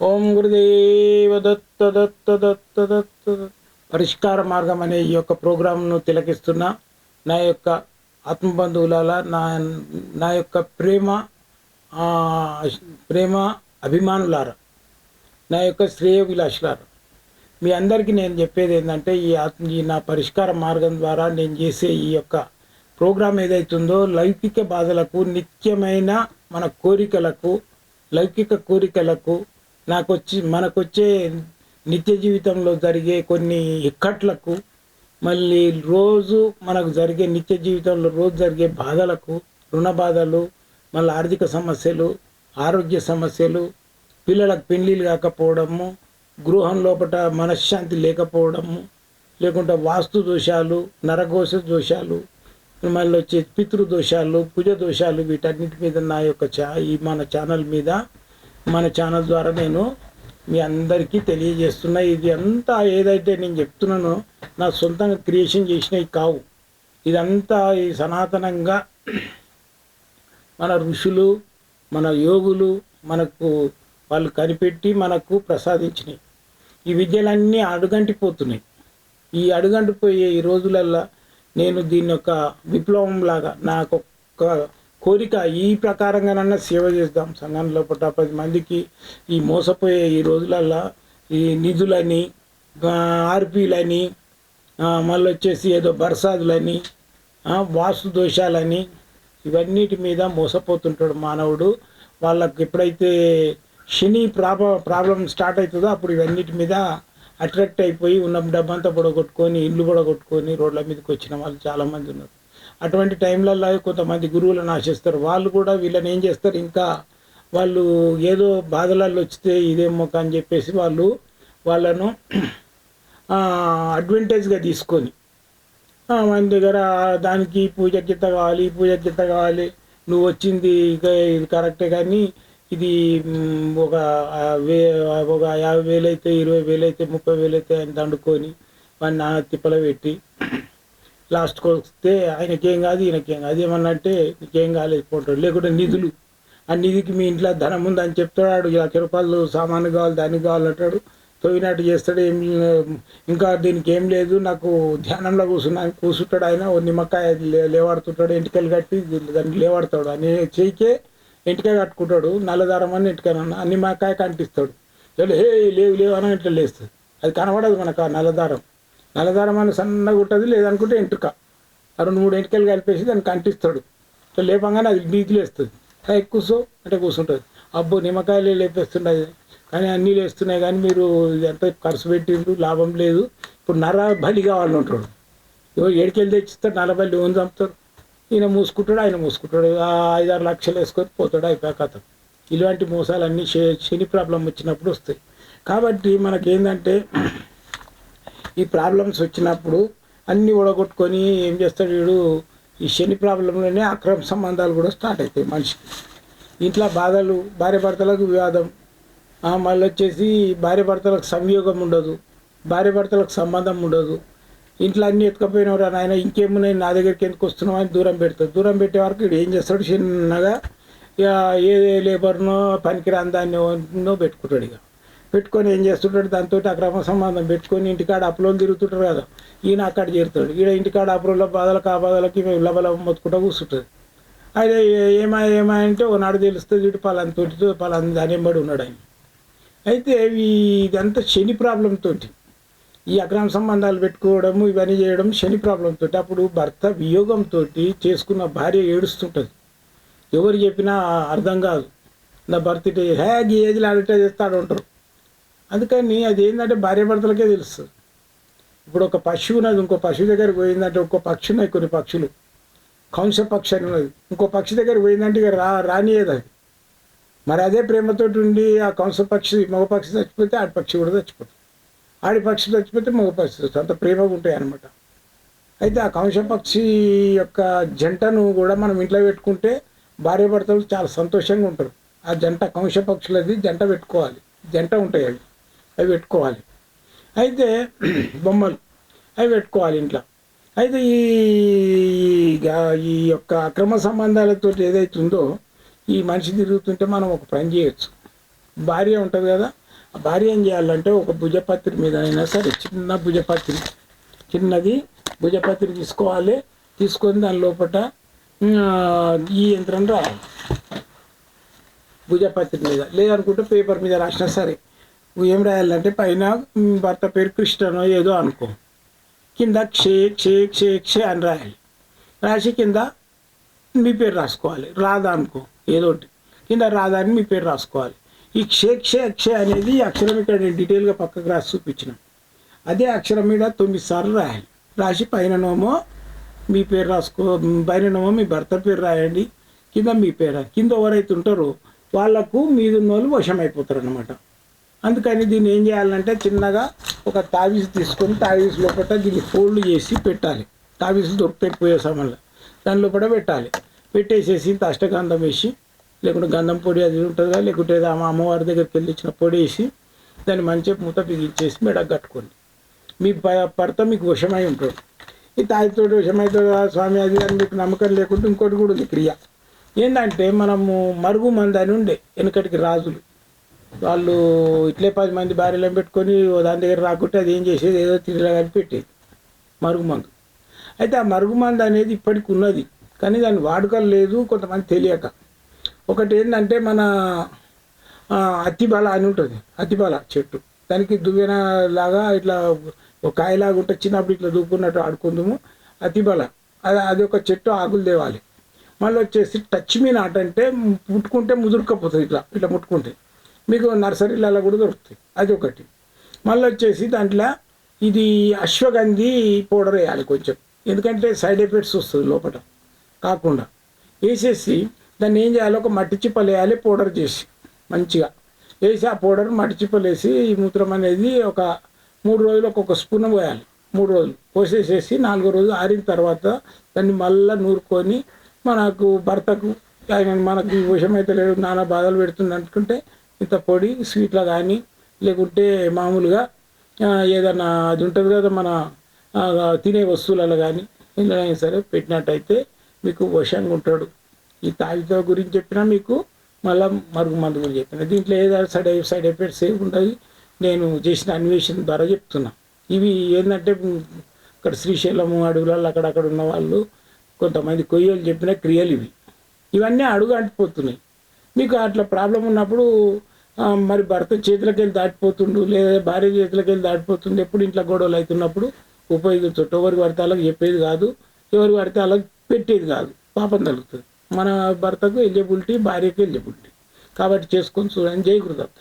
ఓం గురుదేవ దత్త దత్త దత్త దత్త పరిష్కార మార్గం అనే ఈ యొక్క ప్రోగ్రాంను తిలకిస్తున్న నా యొక్క ఆత్మబంధువులాల నా నా యొక్క ప్రేమ ప్రేమ అభిమానులారా నా యొక్క శ్రేయోభిలాషులారా మీ అందరికీ నేను చెప్పేది ఏంటంటే ఈ ఆత్మ ఈ నా పరిష్కార మార్గం ద్వారా నేను చేసే ఈ యొక్క ప్రోగ్రాం ఏదైతుందో లౌకిక బాధలకు నిత్యమైన మన కోరికలకు లౌకిక కోరికలకు నాకు వచ్చి మనకొచ్చే నిత్య జీవితంలో జరిగే కొన్ని ఇక్కట్లకు మళ్ళీ రోజు మనకు జరిగే నిత్య జీవితంలో రోజు జరిగే బాధలకు రుణ బాధలు మళ్ళీ ఆర్థిక సమస్యలు ఆరోగ్య సమస్యలు పిల్లలకు పెళ్ళిళ్ళు కాకపోవడము గృహం లోపల మనశ్శాంతి లేకపోవడము లేకుంటే వాస్తు దోషాలు నరఘోష దోషాలు మళ్ళీ వచ్చే పితృ దోషాలు దోషాలు వీటన్నిటి మీద నా యొక్క చా ఈ మన ఛానల్ మీద మన ఛానల్ ద్వారా నేను మీ అందరికీ తెలియజేస్తున్నా. ఇది అంతా ఏదైతే నేను చెప్తున్నానో నా సొంతంగా క్రియేషన్ చేసినవి కావు. ఇదంతా ఈ సనాతనంగా మన ఋషులు మన యోగులు మనకు వాళ్ళు కనిపెట్టి మనకు ప్రసాదించినాయి ఈ విద్యలన్నీ అడుగంటిపోతున్నాయి. ఈ అడుగంటిపోయే ఈ రోజులల్లో నేను దీని యొక్క విప్లవం లాగా నాకు ఒక్క కోరిక ఈ ప్రకారంగానన్నా సేవ చేద్దాం. సంఘం లోపల పది మందికి ఈ మోసపోయే ఈ రోజులల్లో ఈ నిధులని ఆర్పీలని మళ్ళీ వచ్చేసి ఏదో బర్సాదులని వాసు వాస్తు దోషాలని ఇవన్నిటి మీద మోసపోతుంటాడు మానవుడు. వాళ్ళకి ఎప్పుడైతే శని ప్రాబ ప్రాబ్లం స్టార్ట్ అవుతుందో అప్పుడు ఇవన్నిటి మీద అట్రాక్ట్ అయిపోయి ఉన్న డబ్బంతా పొడగొట్టుకొని ఇల్లు పొడగొట్టుకొని రోడ్ల మీదకి వచ్చిన వాళ్ళు చాలామంది ఉన్నారు. అటువంటి టైంలలో కొంతమంది గురువులను ఆశిస్తారు. వాళ్ళు కూడా వీళ్ళని ఏం చేస్తారు? ఇంకా వాళ్ళు ఏదో బాధలలో వచ్చితే ఇదేమో అని చెప్పేసి వాళ్ళు వాళ్ళను అడ్వాంటేజ్గా తీసుకొని మన దగ్గర దానికి పూజ కింద కావాలి ఈ పూజ కింద కావాలి నువ్వు వచ్చింది ఇక ఇది కరెక్టే కానీ ఇది ఒక వే ఒక యాభై వేలు అయితే ఇరవై వేలు అయితే ముప్పై వేలు అయితే అని దండుకొని వాడిని తిప్పల పెట్టి లాస్ట్కి వస్తే ఆయనకేం కాదు ఈయనకేం కాదు ఏమన్నా అంటే నీకేం కాలేదు పోతాడు లేకుంటే నిధులు. ఆ నిధికి మీ ఇంట్లో ధనం ఉందని చెప్తాడు లక్ష రూపాయలు సామాను కావాలి దానికి కావాలంటాడు తోయినట్టు చేస్తాడు ఏం ఇంకా దీనికి ఏం లేదు. నాకు ధ్యానంలో కూర్చున్నా కూర్చుంటాడు ఆయన ఓ నిమ్మకాయ లే- లేవాడుతుంటాడు ఎంటికలు కట్టి దానికి లేవాడతాడు. అని చేయికే ఎంటికాయ కట్టుకుంటాడు. నల్లదారం అని ఎంటికైనా ఆ నిమ్మకాయ కంటిస్తాడు. లేదు హే లేవు లేవు అని ఇట్లా లేస్తుంది అది కనబడదు మనకు ఆ నల్లదారం. నల్లదారం అని సన్నగా ఉంటుంది లేదనుకుంటే ఎంటుక. రెండు మూడు ఎంటికలు కలిపేసి దాన్ని కంటిస్తాడు. ఇట్లా లేపంగానే అది నీకు లేస్తుంది కూర్చో అంటే కూర్చుంటుంది అబ్బో నిమ్మకాయలు లేపేస్తున్నాయి కానీ అన్నీ లేస్తున్నాయి కానీ మీరు ఎంత ఖర్చు పెట్టిండ్రు లాభం లేదు. ఇప్పుడు నర బలి కావాలని ఉంటాడు ఎవరు ఏడికెళ్ళి తెచ్చిస్తాడు నర బలి చంపుతారు ఈయన మూసుకుంటాడు ఆయన మూసుకుంటాడు. ఐదారు లక్షలు వేసుకొని పోతాడు అయిపోయా కథ ఇలాంటి మోసాలన్నీ శని ప్రాబ్లం వచ్చినప్పుడు వస్తాయి. కాబట్టి మనకేంటంటే ఈ ప్రాబ్లమ్స్ వచ్చినప్పుడు అన్నీ ఊడగొట్టుకొని ఏం చేస్తాడు వీడు? ఈ శని ప్రాబ్లంలోనే అక్రమ సంబంధాలు కూడా స్టార్ట్ అవుతాయి మనిషికి. ఇంట్లో బాధలు భార్య భర్తలకు వివాదం. మళ్ళీ వచ్చేసి భార్య భర్తలకు సంయోగం ఉండదు. భార్య భర్తలకు సంబంధం ఉండదు. ఇంట్లో అన్ని ఎత్తుకపోయినవరా నాయన? ఇంకేమున్నాయి? నా దగ్గరికి ఎందుకు వస్తున్నావు అని దూరం పెడతాడు. దూరం పెట్టే వరకు వీడు ఏం చేస్తాడు? చిన్నగా ఇక ఏ లేబర్నో పనికిరాని దాన్నో పెట్టుకుంటాడు ఇక. పెట్టుకొని ఏం చేస్తుంటాడు? దాంతో అక్రమ సంబంధం పెట్టుకొని ఇంటికాడ అప్పులో తిరుగుతుంటారు కదా. ఈయన అక్కడ చేరుతాడు. ఈడ ఇంటికాడ అప్పుల బాధలకు ఆ బాధలకి లబల మొత్తుకుంటా కూర్చుంటుంది అయితే ఏమా ఏమా అంటే ఓనాడు తెలుస్తుంది ఇటు పలాని తోటి పలాని దానింబడి ఉన్నాడు ఆయన. అయితే ఇదంతా శని ప్రాబ్లంతో ఈ అక్రమ సంబంధాలు పెట్టుకోవడము ఇవన్నీ చేయడం శని ప్రాబ్లంతో అప్పుడు భర్త వియోగంతో చేసుకున్న భార్య ఏడుస్తుంటుంది. ఎవరు చెప్పినా అర్థం కాదు. నా భర్త ఇట్లా హే ఈ ఏజ్లో అడిట చేస్తాడు ఉంటారు అందుకని అది ఏంటంటే భార్య భర్తలకే తెలుస్తుంది ఇప్పుడు ఒక పశువు ఉన్నది ఇంకో పశువు దగ్గరికి పోయిందంటే ఇంకో పక్షి ఉన్నాయి కొన్ని పక్షులు. కంస పక్షి అని ఉన్నది. ఇంకో పక్షి దగ్గర పోయిందంటే ఇక రా రానియదు అది. మరి అదే ప్రేమతోటి ఉండి ఆ కంస పక్షి మగ పక్షి చచ్చిపోతే ఆడి పక్షి కూడా చచ్చిపోతుంది. ఆడి పక్షి చచ్చిపోతే మగ పక్షి చచ్చిపోతుంది. అంత ప్రేమగా ఉంటాయి అనమాట అయితే ఆ కంస పక్షి యొక్క జంటను కూడా మనం ఇంట్లో పెట్టుకుంటే భార్య భర్తలు చాలా సంతోషంగా ఉంటారు. ఆ జంట కంస పక్షులది జంట పెట్టుకోవాలి. జంట ఉంటాయి అవి. అవి పెట్టుకోవాలి. అయితే బొమ్మలు అవి పెట్టుకోవాలి ఇంట్లో. అయితే ఈ ఈ యొక్క అక్రమ సంబంధాలతో ఏదైతే ఉందో ఈ మనిషి తిరుగుతుంటే మనం ఒక పని చేయొచ్చు. భార్య ఉంటుంది కదా ఆ భార్య ఏం చేయాలంటే ఒక భుజపత్రి మీద అయినా సరే చిన్న భుజపత్రి చిన్నది భుజపత్రి తీసుకోవాలి. తీసుకొని దాని లోపల ఈ యంత్రం రాయాలి భుజపత్రి మీద. లేదనుకుంటే పేపర్ మీద రాసినా సరే. ఏం రాయాలంటే పైన భర్త పేరు కృష్ణనో ఏదో అనుకో. కింద క్షే క్షే క్షే క్షే అని రాయాలి. రాసి కింద మీ పేరు రాసుకోవాలి. రాధా అనుకో ఏదో ఒకటి. కింద రాధా అని మీ పేరు రాసుకోవాలి. ఈ క్షే క్షే క్షే అనేది అక్షరం ఇక్కడ నేను డీటెయిల్గా పక్కకు రాసి చూపించిన. అదే అక్షరం మీద తొమ్మిది సార్లు రాయాలి. రాసి పైననేమో మీ పేరు రాసుకో పైననేమో మీ భర్త పేరు రాయండి. కింద మీ పేరు కింద ఎవరైతే ఉంటారో వాళ్ళకు మీదున్న వాళ్ళు వశం అయిపోతారు అనమాట అందుకని దీన్ని ఏం చేయాలంటే చిన్నగా ఒక తావీస్ తీసుకొని తావీస్ లోపల దీన్ని ఫోల్డ్ చేసి పెట్టాలి. తావీస్ దొరుకుతాయి పోయే సమయంలో దాని లోపల పెట్టాలి. పెట్టేసేసి ఇంత అష్టగంధం వేసి లేకుంటే గంధం పొడి అది ఉంటుంది కదా లేకుంటే ఏదో అమ్మవారి దగ్గరికి వెళ్ళి ఇచ్చిన పొడి వేసి దాన్ని మంచిగా మూత పిగించేసి మెడ కట్టుకోండి. మీ భర్త మీకు వశమై ఉంటాడు ఈ తాయితోటి వశమైతే స్వామి అది అని మీకు నమ్మకం లేకుంటే ఇంకోటి కూడా ఉంది క్రియ. ఏంటంటే మనము మరుగు మంది అని ఉండే వెనుకటికి రాజులు. వాళ్ళు ఇట్లే పది మంది భార్యలను పెట్టుకొని దాని దగ్గర రాకుంటే అది ఏం చేసేది? ఏదో తిరిగిలా కానీ పెట్టేది మరుగుమందు అయితే ఆ మరుగుమందు అనేది ఇప్పటికి ఉన్నది. కానీ దాని వాడుకలు లేదు కొంతమంది తెలియక. ఒకటి ఏంటంటే మన అత్తిబల అని ఉంటుంది. అత్తిబల చెట్టు. దానికి దువ్వెన లాగా ఇట్లా ఒక కాయలాగా ఉంటే చిన్నప్పుడు ఇట్లా దూకున్నట్టు ఆడుకుందాము. అతిబల అది అది ఒక చెట్టు ఆకులు తేవాలి. మళ్ళీ వచ్చేసి టచ్ మీ నాట్ అంటే ముట్టుకుంటే ముదురుకపోతుంది ఇట్లా. ఇట్లా ముట్టుకుంటే. మీకు నర్సరీలలో కూడా దొరుకుతాయి. అది ఒకటి మళ్ళీ వచ్చేసి దాంట్లో ఇది అశ్వగంధి పౌడర్ వేయాలి కొంచెం. ఎందుకంటే సైడ్ ఎఫెక్ట్స్ వస్తుంది లోపల. కాకుండా వేసేసి దాన్ని ఏం చేయాలి? ఒక మట్టి చిప్పలు వేయాలి పౌడర్ చేసి మంచిగా. వేసి ఆ పౌడర్ మట్టి చిప్పలు వేసి ఈ మూత్రం అనేది ఒక మూడు రోజులు ఒక్కొక్క స్పూన్ పోయాలి. మూడు రోజులు. పోసేసేసి నాలుగో రోజు ఆరిన తర్వాత దాన్ని మళ్ళీ నూరుకొని మనకు భర్తకు ఆయన మనకు విషమైతే లేదు నానా బాధలు పెడుతుంది అనుకుంటే ఇంత పొడి స్వీట్లో కానీ లేకుంటే మామూలుగా ఏదన్నా అది ఉంటుంది కదా మన తినే వస్తువులలో కానీ ఇలా సరే పెట్టినట్టయితే మీకు వశంగా ఉంటాడు. ఈ తాగితో గురించి చెప్పినా మీకు మళ్ళా మరుగు మందు గురించి చెప్పిన. దీంట్లో ఏదైనా సైడ్ సైడ్ ఎఫెక్ట్స్ ఏమి ఉండదు నేను చేసిన అన్వేషణ ద్వారా చెప్తున్నా. ఇవి ఏంటంటే ఇక్కడ శ్రీశైలము అడవులలో అక్కడక్కడ ఉన్న వాళ్ళు కొంతమంది కొయ్యలు చెప్పిన క్రియలు ఇవి. ఇవన్నీ అడుగు అంటిపోతున్నాయి. మీకు అట్లా ప్రాబ్లం ఉన్నప్పుడు మరి భర్త చేతులకి వెళ్ళి దాటిపోతుండు లేదా భార్య చేతులకి వెళ్ళి దాటిపోతుండే ఎప్పుడు ఇంట్లో గొడవలు అవుతున్నప్పుడు ఉపయోగించట్టు ఎవరికి పడితే అలాగే చెప్పేది కాదు ఎవరికి పడితే అలాగ పెట్టేది కాదు పాపం తగ్గుతుంది మన భర్తకు ఎలిజిబిలిటీ భార్యకు ఎలిజిబిలిటీ కాబట్టి చేసుకొని చూడండి. జై గురుదత్త.